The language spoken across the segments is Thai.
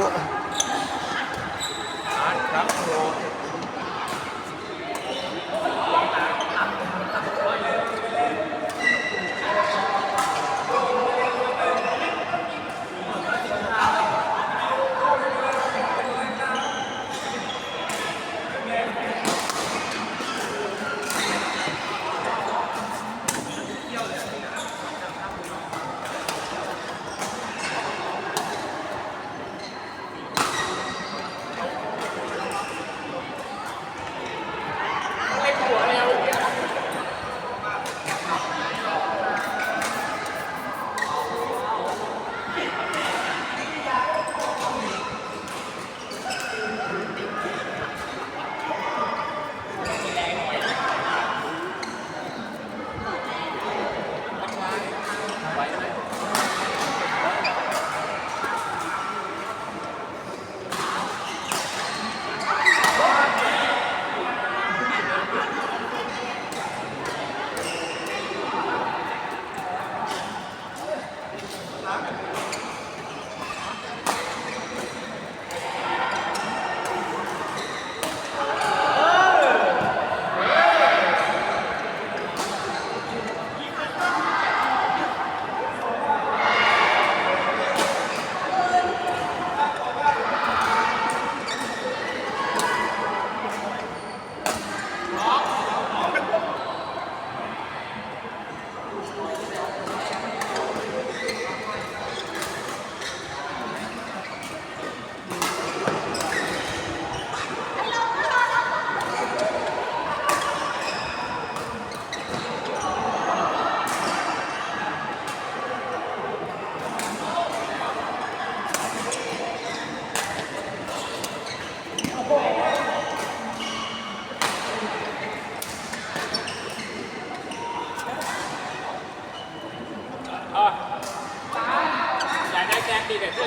อาร์ตครับ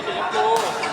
แก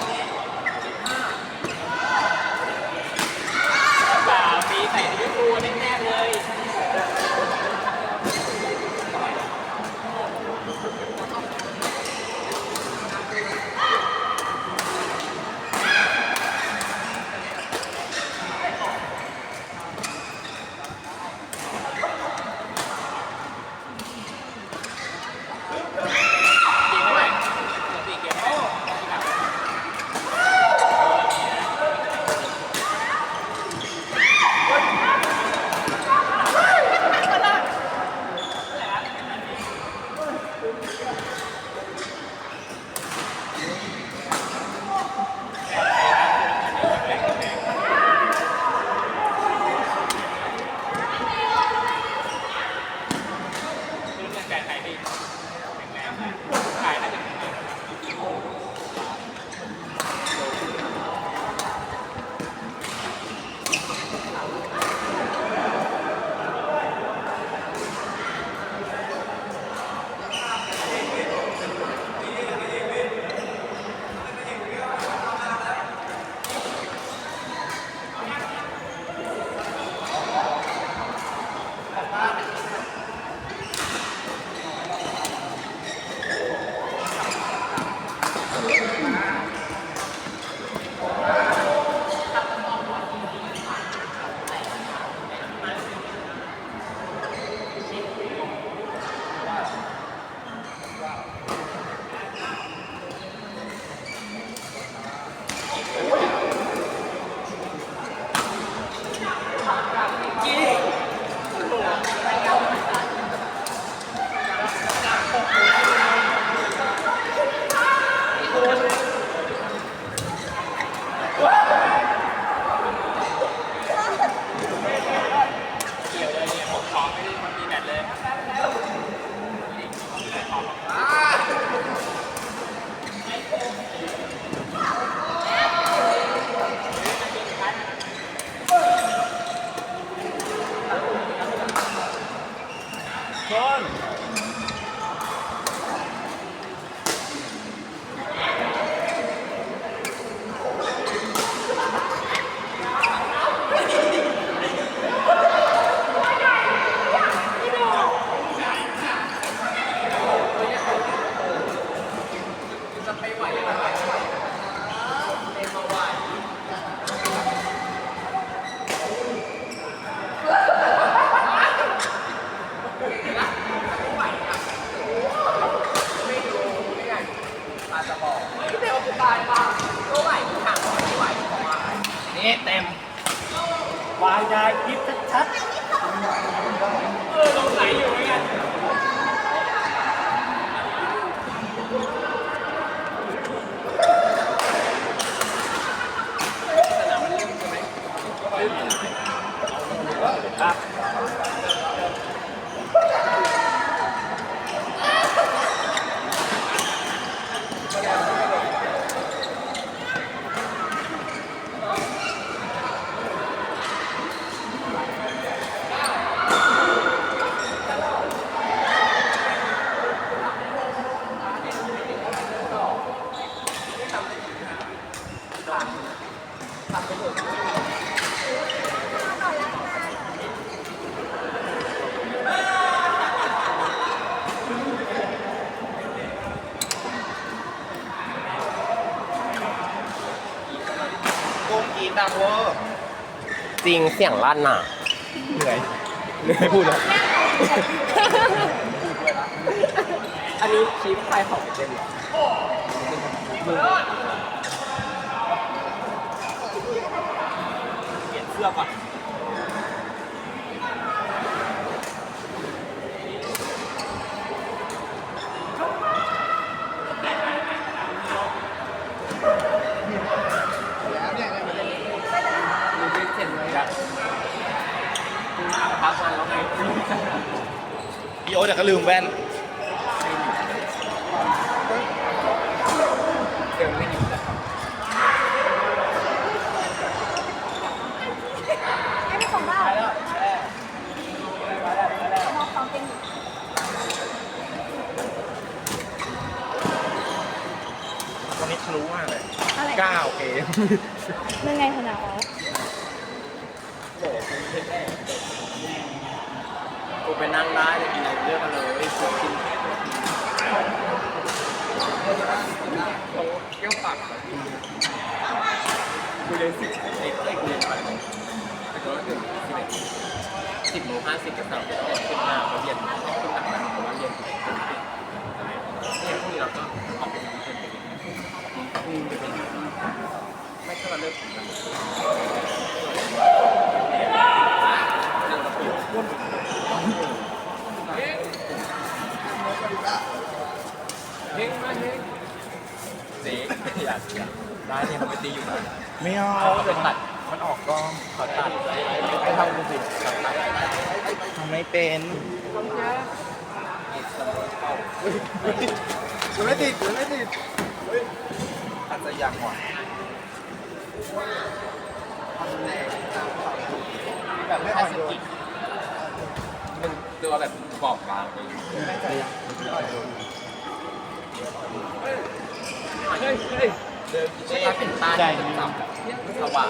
เสียงลั่นอะ เหนื่อยเหนื่อยพูดแล้วอันนี้ชีพใครของเต็มเหรอเปลี่ยนเสื้อก่อน มีเบสเซ็นไว้อะพักวันแล้วไง อีโอ๊ตเดี๋ยวก็ลืมแว่นเดินไม่หยุดเลยให้ไปส่งได้มองของเต็มอยู่วันนี้ทะลุมากเลยอะไรเก้าเกม เรื่องไงขนาดอ๋อ ไปนั่งได้จะกินอะไรเลือกกันเลยกูกินเกี่ยวปากกูเรียนสิบเอ็ดเอ้ยกูเรียนไปแต่ก็ถึงสิบเอ็ดสิบโมงห้าสิบกับสามสิบเอ็ดขึ้นมาเขาเรียนขึ้นหนักนเพราะว่าเรียนสิบเอ็ดขึ้นเนี่ยพรุ่งนี้เราก็ออกไปเรียนกันอืมจะเป็นไม่ใช่ว่าเลิก เฮ้งมาเฮ้งเจ๊อยากอยากได้เนี่ยเขาไปตีอยู่นะไม่เอาเขาไปตัดมันออกกล้องเขาตัดไปทำกูสิเขาตัดทำไม่เป็นกูไม่ติดกูไม่ติดอาจจะอยากหวานแบบไม่อ่อนโยนมันตัวแบบกรอบบางเองเฮ้ยเฮ้ยเดิน ใช่ไหมเป็นตาจับสว่าง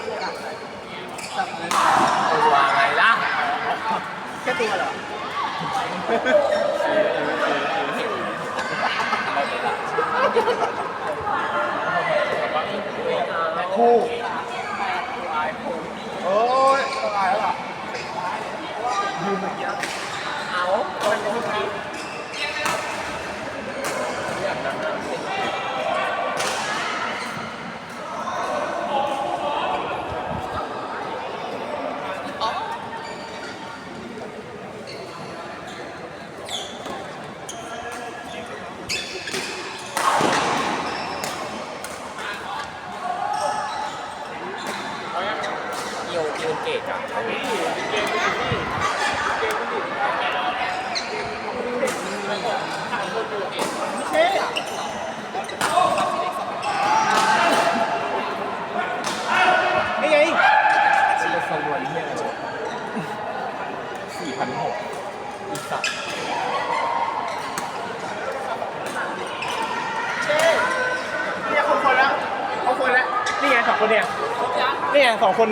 ตัวไงล่ะแค่ตัวเหรอคู่โอ้ยตายแล้วล่ะเอาคนเมื่อกี้โยนยืนเกตอะ นี่เกมมันอยู่นี่เกมมันอยู่ถ่ายคนอยู่เอง นี่ไง เป็นสมวนเฮียอะไรสี่พันหกอีกสัตว์ นี่ไงคนคนแล้วเอาคนแล้วนี่ไงสองคนเนี่ยนี่ไงสองคน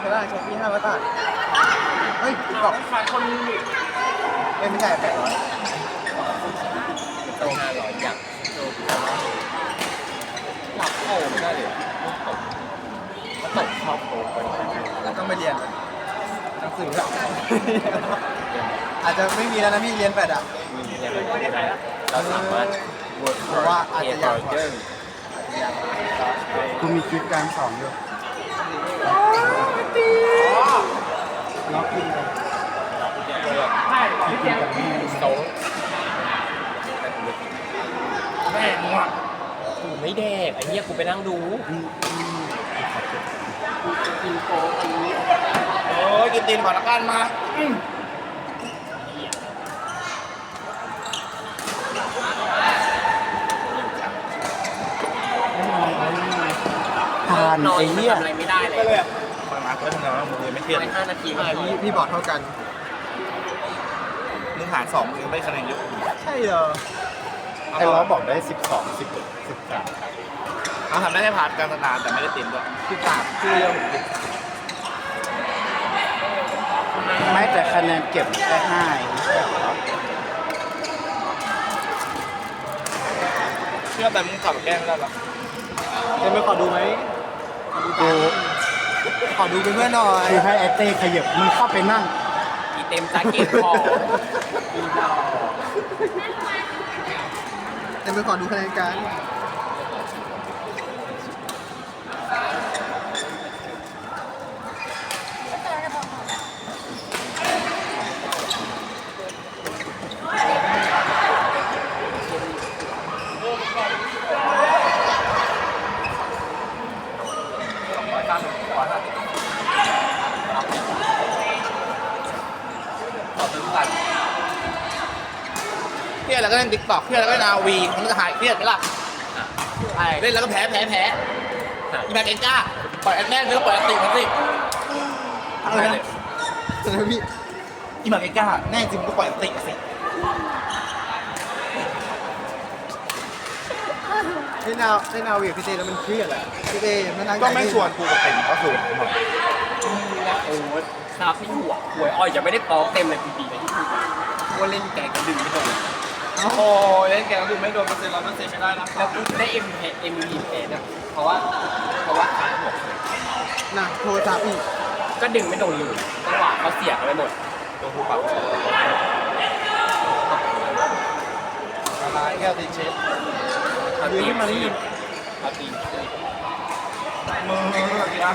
เป็น ได้ชมพี่ห้าร้อยบาท เฮ้ยบอกขายคนอยู่เล่นไม่ใช่แปดร้อยโตห้าร้อยอย่างโตหลับโผล่ไม่ได้เลยลูกตกก็ตกชอบโผล่ไปต้องไปเรียนเนังสืออะอาจจะไม่มีแล้วนะพี่เรียนแปดอะมีเรียนอะไรก็ได้เราสามารถ work เพราะว่าอาจจะอยากเรื่องกูมีคลิปการสอนอยู่ ล็อกอินเลยใช่พี่เตียงโซแม่งว่ะกูไม่แดกไอ้เหี้ยกูไปนั่งดูกินโค้กอันนี้โอ้ยกินตีนก่อนละกันมาผ่านนอนไอ้เหี้ยทำอะไรไม่ได้เลย เลยอะมาเพื่อทำงานว่ามึงไม่เครียดไม่ห้านาทีก็พอพี่พี่บอกเท่ากัน มึงหารสองมึงยังได้คะแนนเยอะใช่เหรอไอ้ล้อบอกได้สิบสองสิบสิบสามเอาทำได้แค่พาร์ทการตนาแต่ไม่ได้เต็มด้วยสิบสามชื่อเรื่องไม่แต่คะแนนเก็บได้ห้าไม่ใช่เหรอเชื่อแต่มึงกลับแกล้งไม่ได้หรอเดี๋ยวไม่ขอดูไหม ดู ขอดูเป็นเพื่อนหน่อยคือให้ไอเต้ขยับมึงเข้าไปนั่ง อีเต็มแจ็คเก็ตพออีดอก เดี๋ยวไปขอดูคะแนนกัน เครียดแล้วก็เล่นติ๊กต็อกเครียดแล้วก็เล่นอาวีมันจะหายเครียดไหมล่ะใช่เล่นแล้วก็แพ้แพ้แพ้อีแม็กเอ็นจ้าปล่อยแอดแม่งแล้วก็ปล่อยแอดติมันสิอะไรนะแล้วพี่อีแม็กเอ็นจ้าแน่จริงมึงก็ปล่อยแอดติสิเล่นเอาเล่นเอาเวียพี่เต้แล้วมันเครียดอะพี่เต้ไม่นั่งก็ไม่ชวนกูกับเต็มก็คือ โอ้ยซาพี่หัวหวยอ้อยจะไม่ได้ปอกเต็มเลยปีปีเลยที่พูดว่าเล่นแกก็ดึงไม่โดนโอ้ยเล่นแกงดูไม่โดนเปอร์เซ็นต์ร้อยเปอร์เซ็นต์ไม่ได้นะแล้วกูได้เอ็มเพเอ็มพีเพนะเพราะว่าเพราะว่าขาหัวน่ะโทรศัพท์อีกก็ดึงไม่โดนเลยจังหวะเขาเสียกันไปหมดตัวกูปรับอะไรแก้วติดเช็ดเขาตีมาที่เขาตีมือเลยนะ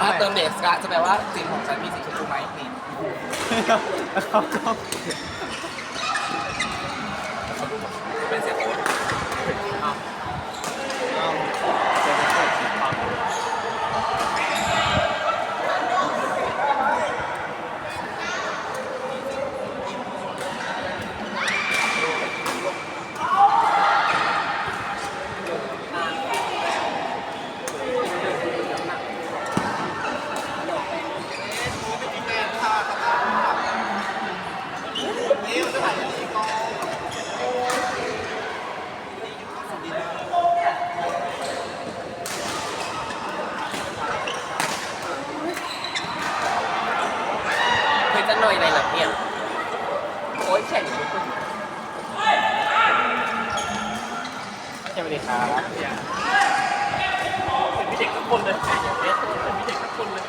ถ้าเติมเดสกะจะแปลว่าสีของฉันมีสีชมพูไหมนี่เขาก็เป็นเสียงโอ๊ต เคยจะหน่อยในหลังเนี่ยโอ๊ยแข่งอยู่คุณสวัสดีครับ มีเด็กทุกคนเลยมีเด็กทุกคนเลย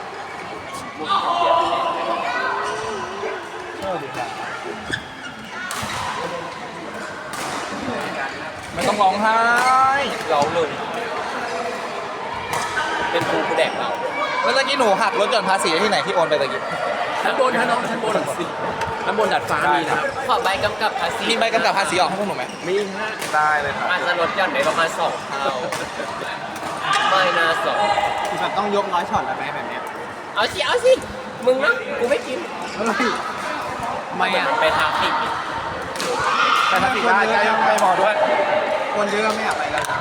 ไม่ต้องร้องไห้ เราเลย เป็นครูผู้แดกเรา แล้วตะกี้หนูหักลดหย่ อนภาษีที่ไหนที่โอนไปตะกี้ชั้นบนนะน้องชั้นบนสิชั้นบนดัดฟ้ามีนะครับขอใบกำกับภาษีมีใบกำกับภาษีออกให้พวกหนูไหมมีฮะได้เลยครับอาจจะลดหย่อนได้ประมาณสองเท่าไม่น่าสองคือแบบต้องยกร้อยช็อตแล้วไหมแบบเนี้ยเอาสิเอาสิมึงนะกูไม่กินไม่อะไปทางติดอีกแต่ภาษีได้ได้ไม่พอด้วยคนเยอะไม่อยากไปแล้วนะ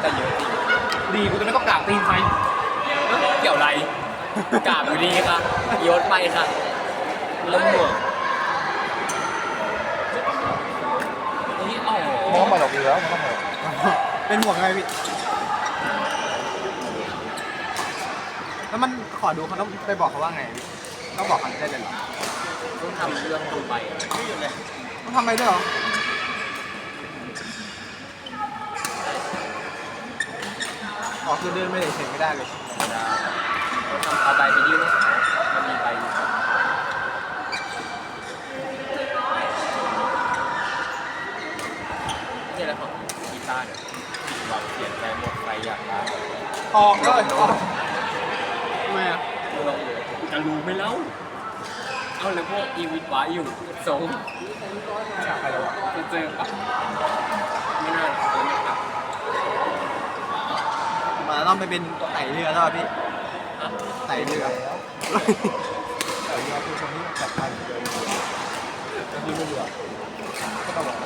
แต่เยอะจริงดีกูจะไม่ต้องกราบตีนใครเกี่ยวไร กราบอยู่ดีค่ะโยนไปค่ะเริ่มหมวกนี่อ๋อมองมาหลอกอยู่แล้วมันต้องหมดเป็นห่วงไงพี่ แล้วมันขอดูเขาต้องไปบอกเขาว่าไงพี่ต้องบอกเขาได้เลยเหรอต้องทำเรื่องทำไปอะต้องทำอะไรด้วยเหรออ๋อคือเดินไม่ได้เฉยไม่ได้เลยต้อง ทำเอาใบไปยื่นให้เขามันมีใบอยู่เนี่ยแหละของกีตาร์เนี่ยเราเขียนแค่หมดไฟอยากได้ออกเลยออกทำไมอะดูลองดูจะรู้ไหมเล่าเอาแล้วพวกอีวิทไว้อยู่ทรงอยากไปแล้วอะจะเจอปะไม่น่าเจอไม่กลับมาต้องไปเป็นไต่เรือแล้วอะพี่ ไต่เรือแต่เรือคือคนที่จับพันเลยก็คือเรือก็ต้องบอก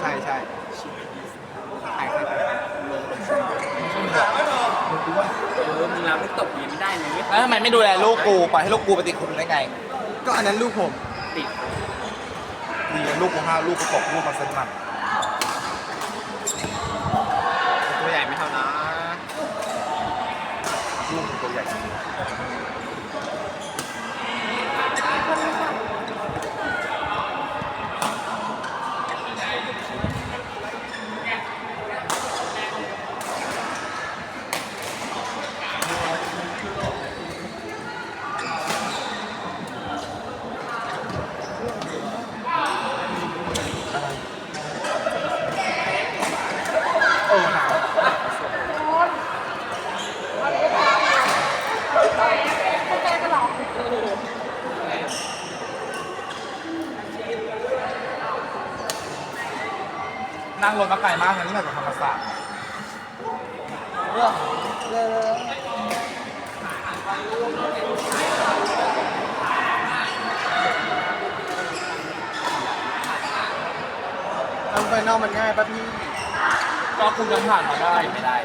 ใช่ใช่ใช่ใช่ใช่มึงคิดว่าเออมึงรับไม่ตกยังไม่ได้เลยแล้วทำไมไม่ดูแลลูกกูปล่อยให้ลูกกูไปติดคุกได้ไง ก็อันนั้นลูกผมติดดีลูกกูห้าลูกกูตกลูกมาเซ็นมัน ตัวใหญ่ไม่เท่านะ ลูกมึงตัวใหญ่ โอ้หนาว นั่งรถมาไกลมากนะนี่มาจากธรรมศาสตร์ ทำไฟนอกมันง่าย ป่ะพี่ก็คุณจะผ่านมาได้ไม่ได้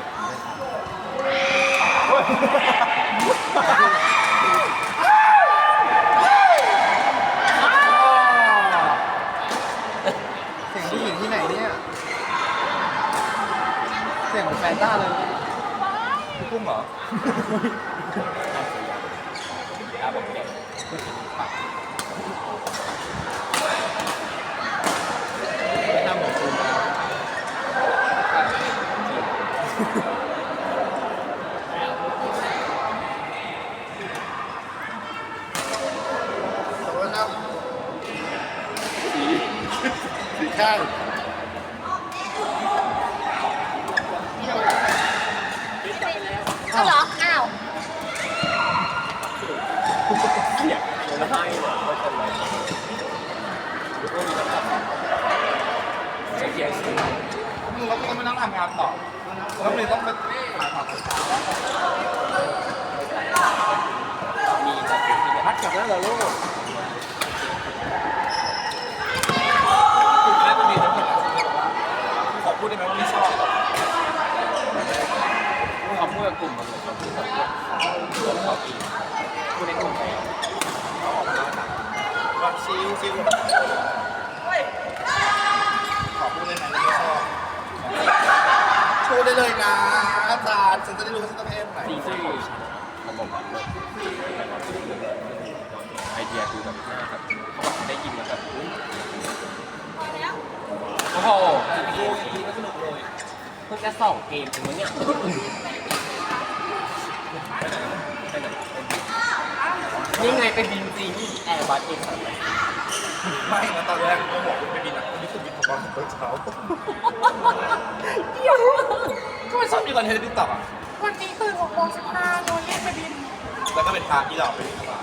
เสียงผู้หญิงที่ไหนเนี่ย เสียงเหมือนแฟนต้าเลยพี่กุ้งเหรอ อาบอกแก ไม่ทำเหมือนคุณ สี ข้างอ้าวเหรออ้าวเสียงมันให้เหรอว่าจะอะไรจะเขียนชื่อมึงแล้วก็ไม่ต้องทำงานต่อแล้วเลยต้องไปหาผักมีแบบที่แบบพัดกลับแล้วเหรอลูก คุณได้จะมีทั้งหมดขอพูดได้ไหมว่าไม่ชอบ เขาพูดกับกลุ่มมันเลยเขาพูดกับกลุ่มเขาเองพูดในกลุ่มไปก็ชิวชิวขอพูดได้ไหมว่าไม่ชอบพูดได้เลยนะอาจารย์ฉันจะได้รู้ว่าฉันต้องเทพไหนจริงจริงเขาบอกว่าไอเดียคือแบบน้าแบบเขาบอกได้ยินแล้วแบบโอ้โหสนุกเลยเพิ่งจะสองเกมถึงวันเนี้ย นี่ไงเป็นบินจริงแอร์บัสเองไม่นะตอนแรกก็บอกไม่บินอะนี่คือบินของตอนเช้าก็ไม่ชอบมีคอนเทนต์ติ๊กต็อกอะวันนี้ตื่นหกโมงสิบห้าโดนเรียกไปบิน แล้วก็เป็นพาที่เราไปบินมา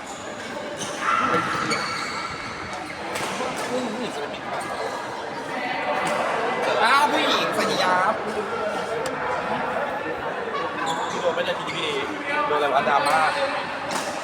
ผู้หญิงจะไปบินมาอ้าวผู้หญิงสยามที่โดนไม่ได้ทีพีโดนอะไรวะดราม่า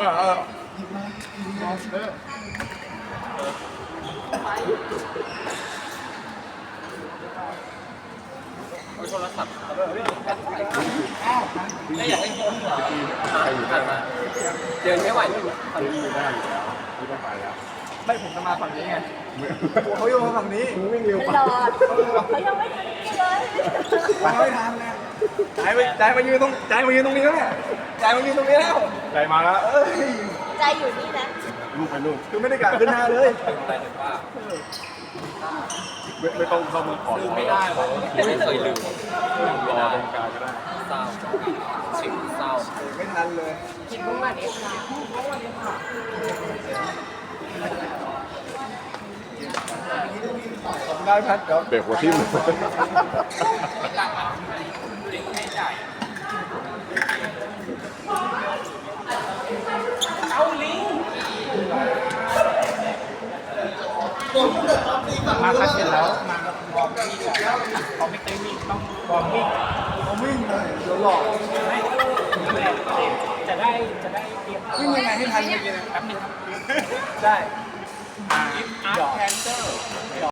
เออเอาโทรศัพท์ไม่อยากให้โทรศัพท์ผ่านมาเดินไม่ไหวเลยไม่ผมจะมาฝั่งนี้ไงเขาอยู่ฝั่งนี้หลอดเขายังไม่ทันเลยไม่ทันแล้วใจไปใจมายืนตรงใจมายืนตรงนี้แล้วเนี่ยใจมายืนตรงนี้แล้ว ใจมาแล้วเอ้ยใจอยู่นี่นะ ลูกไปลูกคือไม่ได้กะขึ้นหน้าเลยไปเลยว่าไม่ไม่ต้องเข้ามาขอลืมไม่ได้ผมไม่เคยลืมรอตรงกลางก็ได้เศร้าสิ่งเศร้าไม่ทันเลยคิดว่าวันนี้ค่ะได้พัดเดี๋ยวเบรกหัวทิ่ม มาคัดเสร็จแล้วมาบอมวิ่งเขาไม่เคยวิ่งต้องบอมวิ่งเขาวิ่งเลยเดี๋ยวหลอกจะได้จะได้เตรียมวิ่งยังไงให้ทันเมื่อกี้นะแป๊บนึงครับได้อาร์ตแคนเซอร์